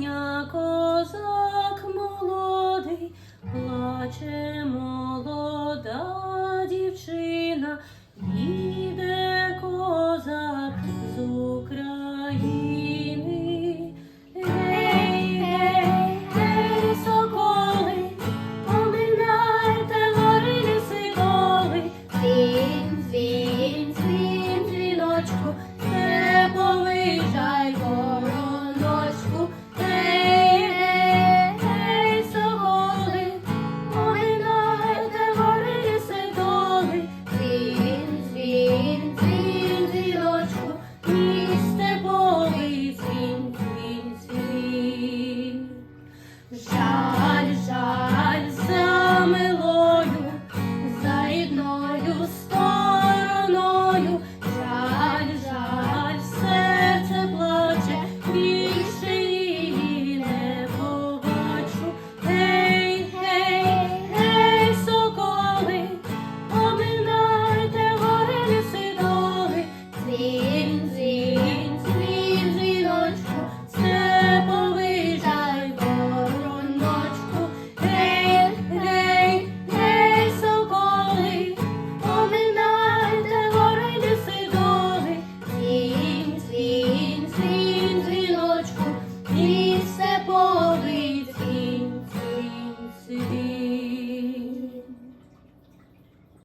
коня козак молодий, плаче молода дівчина, їде козак з України. Гей, гей, гей, соколи, поминайте гори ліси коли, Дзвін, дзвін, дзвін, не повижай.